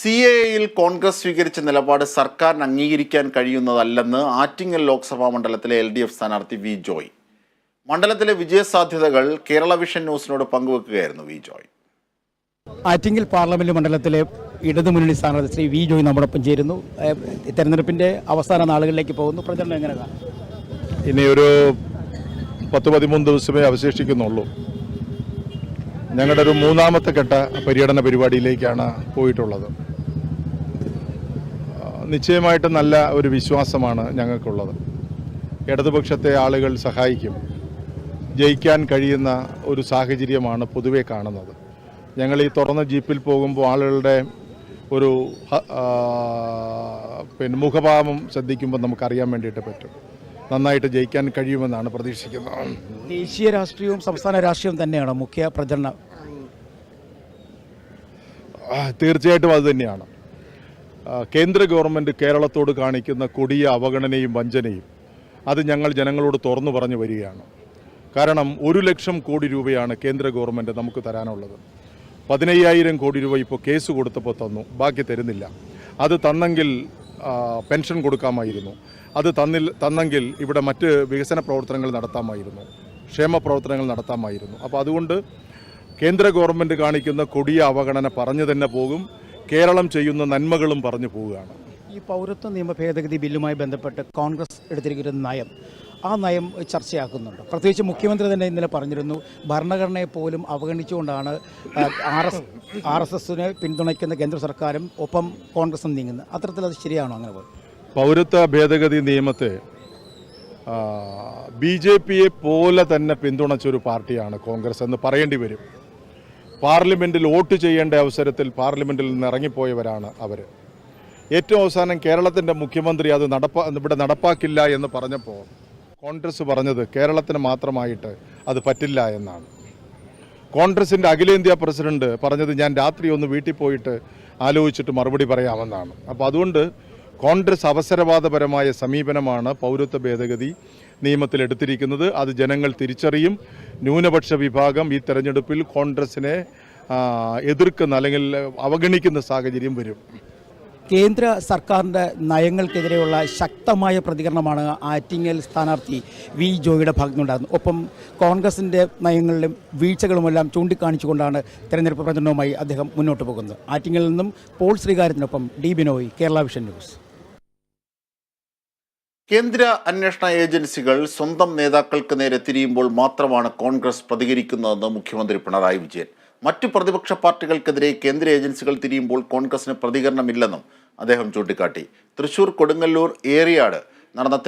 C A എയിൽ കോൺഗ്രസ് സ്വീകരിച്ച നിലപാട് സർക്കാരിന് അംഗീകരിക്കാൻ കഴിയുന്നതല്ലെന്ന് ആറ്റിങ്ങൽ ലോക്സഭാ മണ്ഡലത്തിലെ എൽ ഡി എഫ് സ്ഥാനാർത്ഥി വി ജോയ്. മണ്ഡലത്തിലെ വിജയസാധ്യതകൾ കേരള വിഷൻ ന്യൂസിനോട് പങ്കുവെക്കുകയായിരുന്നു വി ജോയ്. ആറ്റിങ്ങൽ പാർലമെന്റ് മണ്ഡലത്തിലെ ഇടതുമുന്നണി സ്ഥാനാർത്ഥി ശ്രീ വി ജോയ് നമ്മോടൊപ്പം ചേരുന്നു. തെരഞ്ഞെടുപ്പിന്റെ അവസാന നാളുകളിലേക്ക് പോകുന്നു. പ്രചരണം എങ്ങനെ ഇനി ഒരു പത്ത് പതിമൂന്ന് ദിവസമേ അവശേഷിക്കുന്നുള്ളൂ. ഞങ്ങളുടെ ഒരു മൂന്നാമത്തെ ഘട്ട പര്യടന പരിപാടിയിലേക്കാണ് പോയിട്ടുള്ളത്. നിശ്ചയമായിട്ടും നല്ല ഒരു വിശ്വാസമാണ് ഞങ്ങൾക്കുള്ളത്. ഇടതുപക്ഷത്തെ ആളുകൾ സഹായിക്കും. ജയിക്കാൻ കഴിയുന്ന ഒരു സാഹചര്യമാണ് പൊതുവെ കാണുന്നത്. ഞങ്ങൾ ഈ തുറന്ന ജീപ്പിൽ പോകുമ്പോൾ ആളുകളുടെ ഒരു പിന്നെ മുഖഭാവം ശ്രദ്ധിക്കുമ്പോൾ നമുക്കറിയാൻ വേണ്ടിയിട്ട് പറ്റും. നന്നായിട്ട് ജയിക്കാൻ കഴിയുമെന്നാണ് പ്രതീക്ഷിക്കുന്നത്. ദേശീയ രാഷ്ട്രീയവും സംസ്ഥാന രാഷ്ട്രീയവും തന്നെയാണ് മുഖ്യ പ്രചരണം? തീർച്ചയായിട്ടും അത് തന്നെയാണ്. കേന്ദ്ര ഗവൺമെന്റ് കേരളത്തോട് കാണിക്കുന്ന കൊടിയ അവഗണനയും വഞ്ചനയും അത് ഞങ്ങൾ ജനങ്ങളോട് തുറന്നു പറഞ്ഞു വരികയാണ്. കാരണം ഒരു ലക്ഷം കോടി രൂപയാണ് കേന്ദ്ര ഗവൺമെന്റ് നമുക്ക് തരാനുള്ളത്. പതിനയ്യായിരം കോടി രൂപ ഇപ്പോൾ കേസ് കൊടുത്തപ്പോൾ തന്നു. ബാക്കി തരുന്നില്ല. അത് തന്നെങ്കിൽ പെൻഷൻ കൊടുക്കാമായിരുന്നു. അത് തന്നിൽ തന്നെങ്കിൽ ഇവിടെ മറ്റ് വികസന പ്രവർത്തനങ്ങൾ നടത്താമായിരുന്നു. ക്ഷേമ പ്രവർത്തനങ്ങൾ നടത്താമായിരുന്നു. അപ്പോൾ അതുകൊണ്ട് കേന്ദ്ര ഗവൺമെന്റ് കാണിക്കുന്ന കൊടിയ അവഗണന പറഞ്ഞു തന്നെ പോകും. കേരളം ചെയ്യുന്ന നന്മകളും പറഞ്ഞു പോവുകയാണ്. ഈ പൗരത്വ നിയമ ഭേദഗതി ബില്ലുമായി ബന്ധപ്പെട്ട് കോൺഗ്രസ് എടുത്തിരിക്കുന്ന നയം ആ നയം ചർച്ചയാക്കുന്നുണ്ട്. പ്രത്യേകിച്ച് മുഖ്യമന്ത്രി തന്നെ ഇന്നലെ പറഞ്ഞിരുന്നു ഭരണഘടനയെ പോലും അവഗണിച്ചുകൊണ്ടാണ് ആർ എസ് ആർ എസ് എസിനെ പിന്തുണയ്ക്കുന്ന കേന്ദ്ര സർക്കാരും ഒപ്പം കോൺഗ്രസും നീങ്ങുന്നത്. അത്തരത്തിൽ അത് ശരിയാണോ അങ്ങനെ പൗരത്വ ഭേദഗതി നിയമത്തെ ബി ജെ പിയെ പോലെ തന്നെ പിന്തുണച്ചൊരു പാർട്ടിയാണ് കോൺഗ്രസ് എന്ന് പറയേണ്ടി വരും. പാർലമെന്റിൽ വോട്ട് ചെയ്യേണ്ട അവസരത്തിൽ പാർലമെന്റിൽ നിന്ന് ഇറങ്ങിപ്പോയവരാണ് അവർ ഏറ്റവും അവസാനം കേരളത്തിന്റെ മുഖ്യമന്ത്രി അത് നടപ്പ ഇവിടെ നടപ്പാക്കില്ല എന്ന് പറഞ്ഞപ്പോൾ കോൺഗ്രസ് പറഞ്ഞത് കേരളത്തിന് മാത്രമായിട്ട് അത് പറ്റില്ല എന്നാണ്. കോൺഗ്രസിന്റെ അഖിലേന്ത്യാ പ്രസിഡന്റ് പറഞ്ഞത് ഞാൻ രാത്രി ഒന്ന് വീട്ടിൽ പോയിട്ട് ആലോചിച്ചിട്ട് മറുപടി പറയാമെന്നാണ്. അപ്പോൾ അതുകൊണ്ട് കോൺഗ്രസ് അവസരവാദപരമായ സമീപനമാണ് പൗരത്വ ഭേദഗതി. നിയമത്തിൽ എടുത്തിരിക്കുന്നത് അത് ജനങ്ങൾ തിരിച്ചറിയും. ന്യൂനപക്ഷ വിഭാഗം ഈ തെരഞ്ഞെടുപ്പിൽ കോൺഗ്രസിനെ എതിർക്കുന്ന അല്ലെങ്കിൽ അവഗണിക്കുന്ന സാഹചര്യം വരും. കേന്ദ്ര സർക്കാരിന്റെ നയങ്ങൾക്കെതിരെയുള്ള ശക്തമായ പ്രതികരണമാണ് ആറ്റിങ്ങൽ സ്ഥാനാർത്ഥി വി ജോയിയുടെ ഭാഗത്തുനിന്നുണ്ടായിരുന്നത് ഒപ്പം കോൺഗ്രസിന്റെ നയങ്ങളിലും വീഴ്ചകളുമെല്ലാം ചൂണ്ടിക്കാണിച്ചുകൊണ്ടാണ് തെരഞ്ഞെടുപ്പ് പ്രചരണവുമായി അദ്ദേഹം മുന്നോട്ട് പോകുന്നത്. ആറ്റിങ്ങലിൽ നിന്നും Paul ശ്രീകാര്യത്തിനൊപ്പം D Binoy Kerala Vision news. കേന്ദ്ര അന്വേഷണ ഏജൻസികൾ സ്വന്തം നേതാക്കൾക്ക് നേരെ തിരിയുമ്പോൾ മാത്രമാണ് കോൺഗ്രസ് പ്രതികരിക്കുന്നതെന്ന് മുഖ്യമന്ത്രി പിണറായി വിജയൻ. മറ്റു പ്രതിപക്ഷ പാർട്ടികൾക്കെതിരെ കേന്ദ്ര ഏജൻസികൾ തിരിയുമ്പോൾ കോൺഗ്രസിന് പ്രതികരണമില്ലെന്നും അദ്ദേഹം ചൂണ്ടിക്കാട്ടി. തൃശൂർ കൊടുങ്ങല്ലൂർ ഏറിയാട് നടന്ന